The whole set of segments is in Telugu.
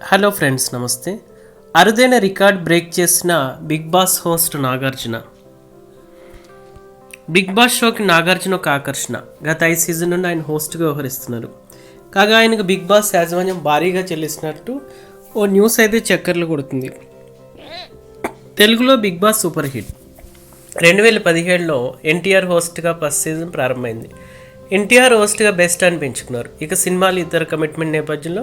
హలో ఫ్రెండ్స్ నమస్తే. అరుదైన రికార్డ్ బ్రేక్ చేసిన big boss host Nagarjuna. Big boss షోకి నాగార్జున ఒక ఆకర్షణ. గత ఐదు సీజన్ నుండి ఆయన హోస్ట్గా వ్యవహరిస్తున్నారు. కాగా ఆయనకు బిగ్ బాస్ యాజమాన్యం భారీగా చెల్లిస్తున్నట్టు ఓ న్యూస్ అయితే చక్కర్లు కొడుతుంది. తెలుగులో బిగ్ బాస్ సూపర్ హిట్. రెండు వేల పదిహేడులో ఎన్టీఆర్ హోస్ట్గా ఫస్ట్ సీజన్ ప్రారంభమైంది. ఎన్టీఆర్ హోస్ట్గా బెస్ట్ అని పెంచుకున్నారు ఇక సినిమాలు ఇతర కమిట్మెంట్ నేపథ్యంలో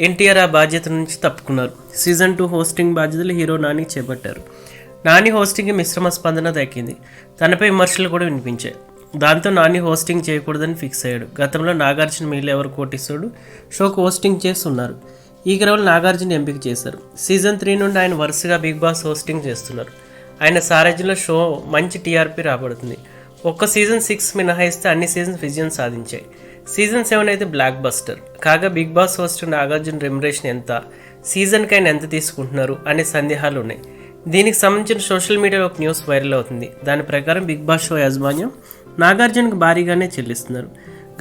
ఎన్టీఆర్ ఆ బాధ్యత నుంచి తప్పుకున్నారు. సీజన్ టూ హోస్టింగ్ బాధ్యతలు హీరో నాని చేపట్టారు. నాని హోస్టింగ్కి మిశ్రమ స్పందన దక్కింది. తనపై విమర్శలు కూడా వినిపించాయి. దాంతో నాని హోస్టింగ్ చేయకూడదని ఫిక్స్ అయ్యాడు. గతంలో నాగార్జున మిగిలి ఎవరు కోటిస్తాడు షోకు హోస్టింగ్ చేస్తున్నారు. ఈ క్రమంలో నాగార్జున ఎంపిక చేశారు. సీజన్ త్రీ నుండి ఆయన వరుసగా బిగ్ బాస్ హోస్టింగ్ చేస్తున్నారు. ఆయన సారథ్యంలో షో మంచి టీఆర్పీ రాబడుతుంది. ఒక్క సీజన్ సిక్స్ మినహాయిస్తే అన్ని సీజన్స్ విజయం సాధించాయి. సీజన్ సెవెన్ అయితే బ్లాక్ బస్టర్. కాగా big boss host Nagarjuna remuneration ఎంత? సీజన్కి ఆయన ఎంత తీసుకుంటున్నారు? అనే సందేహాలు ఉన్నాయి దీనికి సంబంధించిన సోషల్ మీడియాలో ఒక న్యూస్ వైరల్ అవుతుంది. దాని ప్రకారం బిగ్ బాస్ షో యాజమాన్యం నాగార్జునకు భారీగానే చెల్లిస్తున్నారు.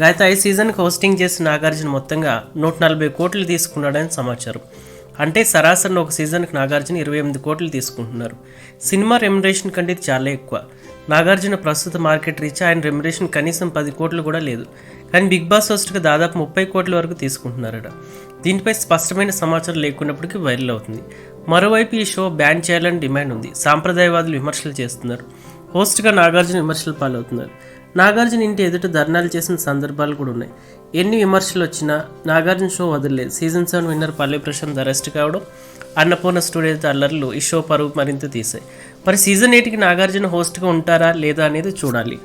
గత ఐదు సీజన్కి హోస్టింగ్ చేసిన నాగార్జున మొత్తంగా నూట నలభై కోట్లు తీసుకున్నాడని సమాచారం. అంటే సరాసరిన ఒక సీజన్కి నాగార్జున ఇరవై ఎనిమిది కోట్లు తీసుకుంటున్నారు. సినిమా రెమ్యునరేషన్ కంటే ఇది చాలా ఎక్కువ. నాగార్జున ప్రస్తుత మార్కెట్ రీచ్ ఆయన రెమ్యురేషన్ కనీసం పది కోట్లు కూడా లేదు. కానీ బిగ్ బాస్ హోస్ట్గా దాదాపు ముప్పై కోట్ల వరకు తీసుకుంటున్నారట. దీనిపై స్పష్టమైన సమాచారం లేకున్నప్పటికీ వైరల్ అవుతుంది. మరోవైపు ఈ షో బ్యాన్ చేయాలని డిమాండ్ ఉంది. సాంప్రదాయవాదులు విమర్శలు చేస్తున్నారు. హోస్ట్గా నాగార్జున విమర్శలు పాలవుతున్నారు. నాగార్జున ఇంటి ఎదుట ధర్నాలు చేసిన సందర్భాలు కూడా ఉన్నాయి. ఎన్ని విమర్శలు వచ్చినా నాగార్జున షో వదలలేదు. Season seven winner Palle Prashanth arrest కావడం అన్నపూర్ణ స్టూడియో అల్లర్లు ఈ షో పరువు మరింత తీసాయి మరి సీజన్ ఎయిట్కి నాగార్జున హోస్ట్గా ఉంటారా లేదా అనేది చూడాలి.